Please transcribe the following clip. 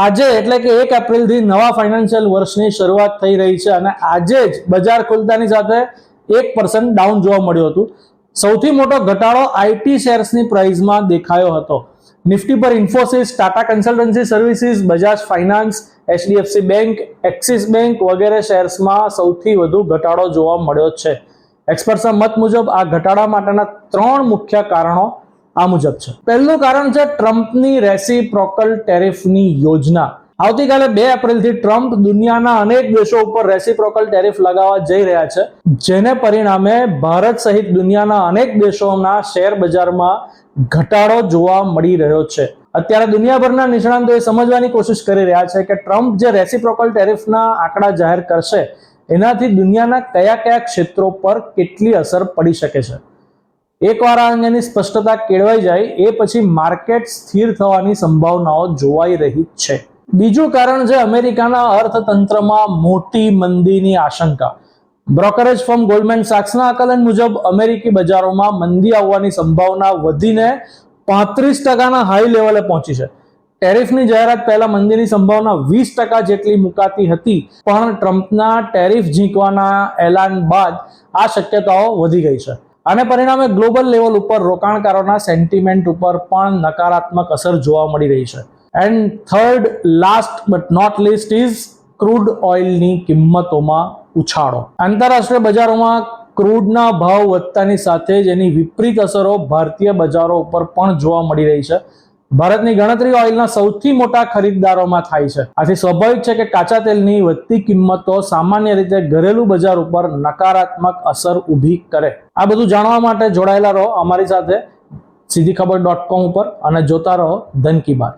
આજે એટલે કે એક એપ્રિલથી નવા ફાઇનાન્શિયલ વર્ષની શરૂઆત થઈ રહી છે અને આજે જ બજાર ખુલતાની સાથે એક પર્સન્ટ ડાઉન જોવા મળ્યું હતું. સૌથી મોટો ઘટાડો આઈટી શેર્સની પ્રાઇઝમાં દેખાયો હતો. નિફ્ટી પર Infosys Tata Consultancy Services Bajaj Finance HDFC bank Axis bank વગેરે શેર્સમાં સૌથી વધુ ઘટાડો જોવા મળ્યો છે. એક્સપર્ટ્સના મત મુજબ આ ઘટાડા માટેના ત્રણ મુખ્ય કારણો આ મુજબ છે. પહેલું કારણ છે ટ્રમ્પની રેસીપ્રોકલ ટેરિફની યોજના. આવતીકાલે બે એપ્રિલથી ટ્રમ્પ દુનિયાના અનેક દેશો ઉપર રેસીપ્રોકલ ટેરિફ લગાવવા જઈ રહ્યા છે, જેને પરિણામે ભારત સહિત દુનિયાના અનેક દેશોના શેર બજારમાં ઘટાડો જોવા મળી રહ્યો છે. અત્યારે દુનિયાભરના નિષ્ણાંતો એ સમજવાની કોશિશ કરી રહ્યા છે કે ટ્રમ્પ જે રેસીપ્રોકલ ટેરિફના આંકડા જાહેર કરશે, એનાથી દુનિયાના કયા કયા ક્ષેત્રો પર કેટલી અસર પડી શકે છે. એકવાર આ અંગેની સ્પષ્ટતા કેળવાઈ જાય, એ પછી માર્કેટ સ્થિર થવાની સંભાવનાઓ જોવાઈ રહી છે. બીજું કારણ છે અમેરિકાના અર્થતંત્રમાં મોટી મંદીની આશંકા. બ્રોકરેજ ફર્મ ગોલ્ડમેન સાક્સના આકલન મુજબ અમેરિકી બજારોમાં મંદી આવવાની સંભાવના વધીને પાંત્રીસ ટકાના હાઈ લેવલે પહોંચી છે. ટેરિફની જાહેરાત પહેલા મંદીની સંભાવના વીસ ટકા જેટલી મુકાતી હતી, પણ ટ્રમ્પના ટેરિફ ઝીંકવાના એલાન બાદ આ શક્યતાઓ વધી ગઈ છે. આને પરિણામે ગ્લોબલ લેવલ ઉપર રોકાણકારોના સેન્ટિમેન્ટ ઉપર પણ નકારાત્મક અસર જોવા મળી રહી છે. And third last but not least is crude ઓઇલની કિંમતોમાં ઉછાળો. આંતરરાષ્ટ્રીય બજારોમાં ક્રૂડના ભાવ વધતાની સાથે જ એની વિપરીત અસરો ભારતીય બજારો ઉપર પણ જોવા મળી રહી છે. ભારતની ગણતરી ઓઇલના સૌથી મોટા ખરીદદારોમાં થાય છે. આથી સ્વાભાવિક છે કે કાચા તેલની વધતી કિંમતો સામાન્ય રીતે ઘરેલું બજાર ઉપર નકારાત્મક અસર ઊભી કરે. આ બધું જાણવા માટે જોડાયેલા રહો અમારી સાથે સીધી ખબર ડોટ કોમ ઉપર અને જોતા રહો ધન કી બાત.